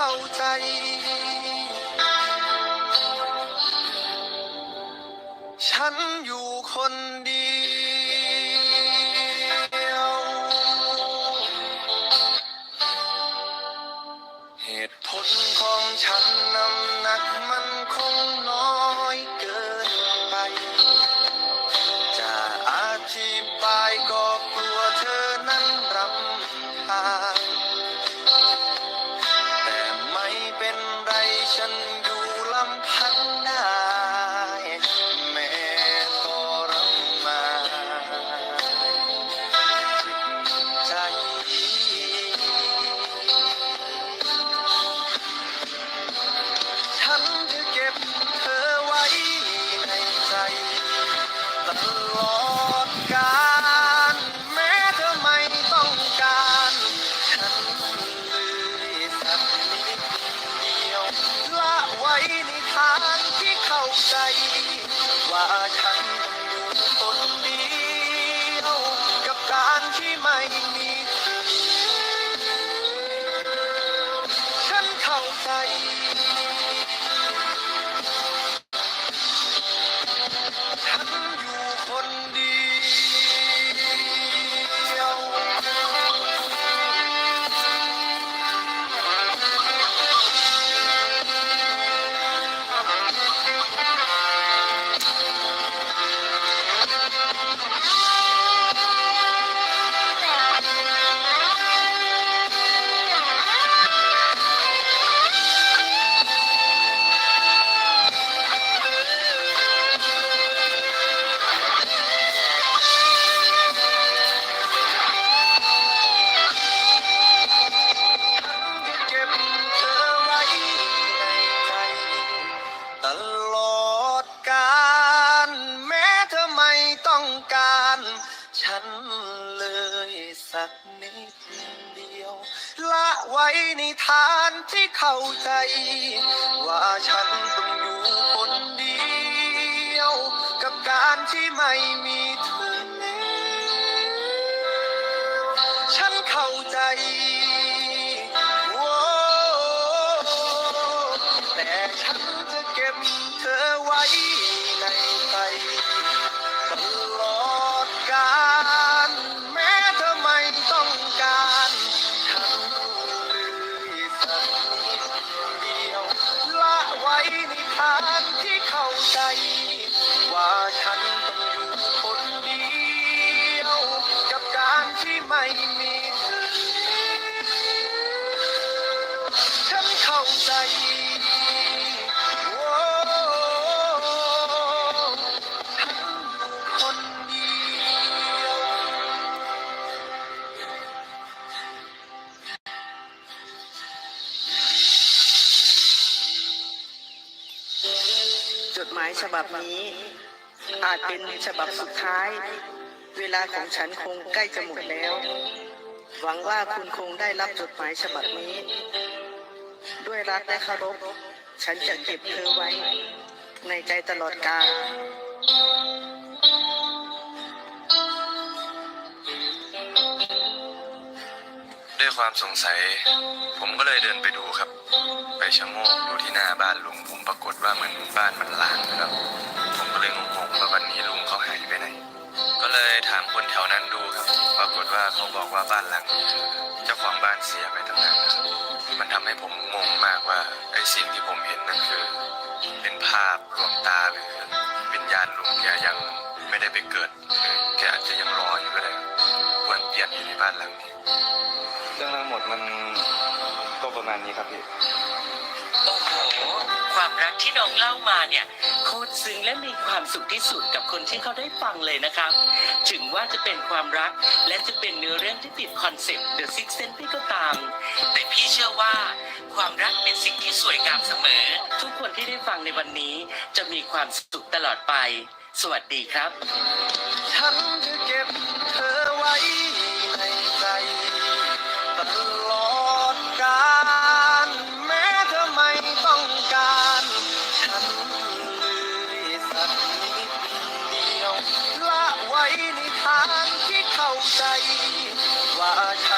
เข้าใจ ฉันอยู่คนเดียว ใจ ว่าฉันต้องอยู่คนเดียวกับการที่ไม่มีฉันเข้าใจันเลยสักนิดเดียว ละไว้ในฐานที่เข้าใจ ว่าฉันต้องอยู่คนเดียว กับการที่ไม่มีเธอแล้วฉันเข้าใจ ในทางที่เข้าใจ ว่าฉันต้องอยู่คนเดียว กับการที่ไม่มีเธอฉันเข้าใจ จดหมายฉบับนี้ อาจเป็นฉบับสุดท้าย เวลาของฉันคงใกล้จะหมดแล้ว หวังว่าคุณคงได้รับจดหมายฉบับนี้ ด้วยรักและเคารพ ฉันจะเก็บเธอไว้ ในใจตลอดกาล ความสงสัย ผมก็เลยเดินไปดูครับ ไปชะโงกดูที่หน้าบ้านลุงผมปรากฏว่าเหมือนบ้านมันล้างนะครับผมก็เลยงงๆว่าวันนี้ลุงเขาหายไปไหน ก็เลยถามคนแถวนั้นดูครับ ปรากฏว่าเขาบอกว่าบ้านหลังนี้คือเจ้าของบ้านเสียไปตั้งนานนะครับมันทำให้ผมงงมากว่าไอ้สิ่งที่ผมเห็นนั่นคือ เป็นภาพลวงตาหรือวิญญาณลุงแกยังไม่ได้ไปเกิดหรือแกอาจจะยังรออยู่ก็ได้ ควรเปลี่ยนอยู่ในบ้านหลังนี้ เรื่องทั้งหมดมันก็ประมาณนี้ครับพี่ โอ้โห ความรักที่น้องเล่ามาเนี่ยโคตรซึ้งและมีความสุขที่สุดกับคนที่เขาได้ฟังเลยนะครับ ถึงว่าจะเป็นความรักและจะเป็นเนื้อเรื่องที่ติดคอนเซปต์ The Six Sense พี่ก็ตาม แต่พี่เชื่อว่า ความรักเป็นสิ่งที่สวยงามเสมอ ทุกคนที่ได้ฟังในวันนี้จะมีความสุขตลอดไป สวัสดีครับฉันจะเก็บเธอไว้ ในทางที่เข้าใจว่าฉัน